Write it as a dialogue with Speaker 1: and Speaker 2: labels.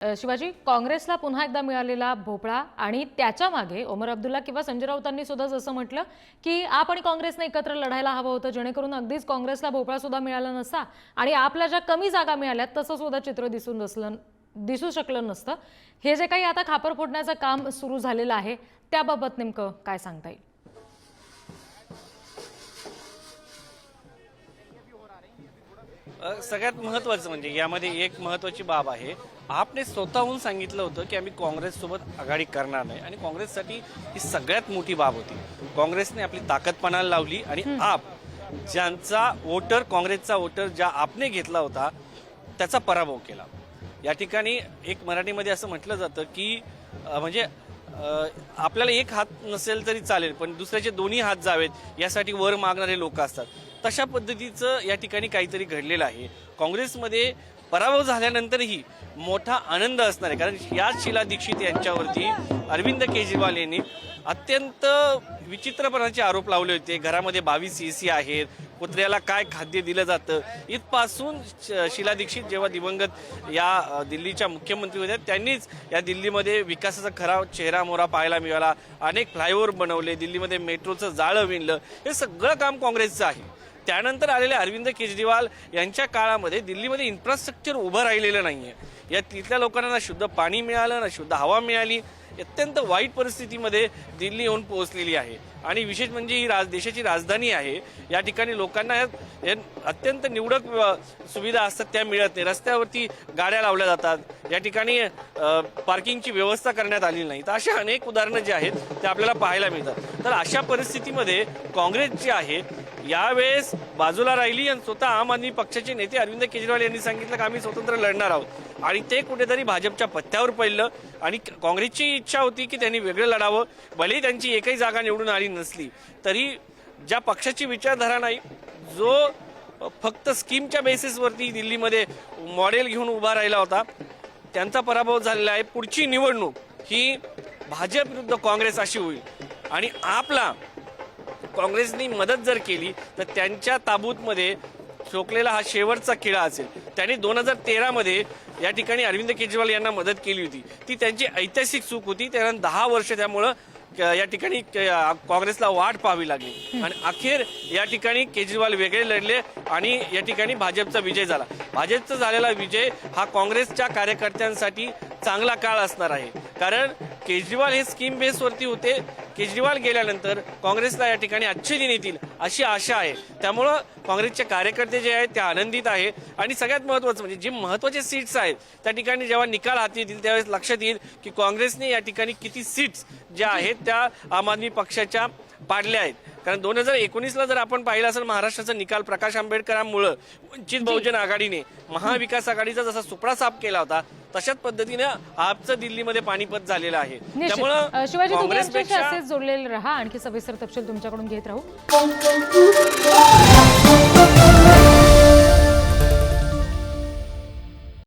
Speaker 1: शिवाजी काँग्रेसला पुन्हा एकदा मिळालेला भोपळा आणि त्याच्यामागे ओमर अब्दुल्ला किंवा संजय राऊतांनी सुद्धा जसं म्हटलं की आप आणि काँग्रेसने एकत्र लढायला हवं होतं जेणेकरून अगदीच काँग्रेसला भोपळा सुद्धा मिळाला नसता आणि आपल्या ज्या कमी जागा मिळाल्यात तसं सुद्धा चित्र दिसून नसलं दिसू शकलं नसतं. हे जे काही आता खापर फोडण्याचं काम सुरू झालेलं आहे त्याबाबत नेमकं काय सांगता येईल?
Speaker 2: सगळ्यात महत्त्वाचं म्हणजे यामध्ये एक महत्त्वाची बाब आहे. आपने स्वतःहून सांगितलं होतं की आम्ही काँग्रेससोबत आघाडी करणार नाही. आणि काँग्रेससाठी ही सगळ्यात मोठी बाब होती. काँग्रेसने आपली ताकद पणाला लावली आणि आप ज्यांचा वोटर काँग्रेसचा वोटर ज्या आपने घेतला होता त्याचा पराभव केला. या ठिकाणी एक मराठीमध्ये असं म्हटलं जातं की म्हणजे आपल्याला एक हात नसेल तरी चालेल पण दुसऱ्याचे दोन्ही हात जावेत यासाठी वर मागणारे लोक असतात. तशा पद्धतीचं या ठिकाणी काहीतरी घडलेलं आहे. काँग्रेसमध्ये पराभव झाल्यानंतरही मोठा आनंद असणार आहे. कारण याच शिला दीक्षित यांच्यावरती अरविंद केजरीवाल यांनी अत्यंत विचित्रपणाचे आरोप लावले होते. घरामध्ये बावीस ए सी आहेत. कुत्र्याला काय खाद्य दिलं जातं? इथपासून श- शिला दीक्षित जेव्हा दिवंगत या दिल्लीच्या मुख्यमंत्री होत्या त्यांनीच या दिल्लीमध्ये विकासाचा खरा चेहरा मोहरा पाहायला मिळाला. अनेक फ्लायओव्हर बनवले. दिल्लीमध्ये मेट्रोचं जाळं विणलं. हे सगळं काम काँग्रेसचं आहे. त्यानंतर आलेले अरविंद केजरीवाल यांच्या काळामध्ये दिल्लीमध्ये इन्फ्रास्ट्रक्चर उभं राहिलेलं नाही आहे या तिथल्या लोकांना ना शुद्ध पाणी मिळालं ना शुद्ध हवा मिळाली अत्यंत वाईट परिस्थितीमध्ये दिल्ली येऊन पोहोचलेली आहे. आणि विशेष म्हणजे ही राज देशाची राजधानी आहे. या ठिकाणी लोकांना या- अत्यंत निवडक सुविधा असतात त्या मिळत नाही. रस्त्यावरती गाड्या लावल्या जातात. या ठिकाणी पार्किंगची व्यवस्था करण्यात आलेली नाही. तर अशा अनेक उदाहरणं जी आहेत ते आपल्याला पाहायला मिळतात. तर अशा परिस्थितीमध्ये काँग्रेस जी आहे यावेळेस बाजूला राहिली आणि स्वतः आम आदमी पक्षाचे नेते अरविंद केजरीवाल यांनी सांगितलं की आम्ही स्वतंत्र लढणार आहोत. आणि ते कुठेतरी भाजपच्या पत्त्यावर पडलं आणि काँग्रेसची इच्छा होती की त्यांनी वेगळं लढावं. भलेही त्यांची एकही जागा निवडून आली नसली तरी ज्या पक्षाची विचारधारा नाही जो फक्त स्कीमच्या बेसिसवरती दिल्लीमध्ये मॉडेल घेऊन उभा राहिला होता त्यांचा पराभव झालेला आहे. पुढची निवडणूक ही भाजप विरुद्ध काँग्रेस अशी होईल. आणि आपला काँग्रेसनी मदत जर केली तर त्यांच्या ताबूतमध्ये शोकलेला हा शेवटचा खेळा असेल. त्यांनी दोन हजार तेरामध्ये या ठिकाणी अरविंद केजरीवाल यांना मदत केली होती. ती त्यांची ऐतिहासिक चूक होती. त्यांना दहा वर्ष त्यामुळं या ठिकाणी काँग्रेसला वाट पाहावी लागली. आणि अखेर या ठिकाणी केजरीवाल वेगळे लढले आणि या ठिकाणी भाजपचा विजय झाला. भाजपचा झालेला विजय हा काँग्रेसच्या कार्यकर्त्यांसाठी चांगला काळ असणार आहे. कारण केजरीवाल हे स्कीम बेसवरती होते. केजरीवाल गेल्यानंतर काँग्रेसला या ठिकाणी अच्छे दिन येतील अशी आशा आहे. त्यामुळं काँग्रेसचे कार्यकर्ते जे आहेत ते आनंदित आहे. आणि सगळ्यात महत्त्वाचं म्हणजे जे महत्त्वाचे सीट्स आहेत त्या ठिकाणी जेव्हा निकाल हाती येतील त्यावेळेस लक्षात येईल की काँग्रेसने या ठिकाणी किती सीट्स ज्या आहेत त्या आम आदमी पक्षाच्या पाडल्या आहेत. कारण दोन हजार एकोणीसला जर आपण पाहिलं असेल महाराष्ट्राचा निकाल प्रकाश आंबेडकरांमुळं वंचित बहुजन आघाडीने महाविकास आघाडीचा जसा सुपडा साफ केला होता तशाच पद्धतीने आपचं दिल्लीमध्ये पाणीपत झालेलं आहे.
Speaker 1: अ, शिवाजी जोडलेले राहा. आणखी सविस्तर तपशील तुमच्याकडून घेत राहू.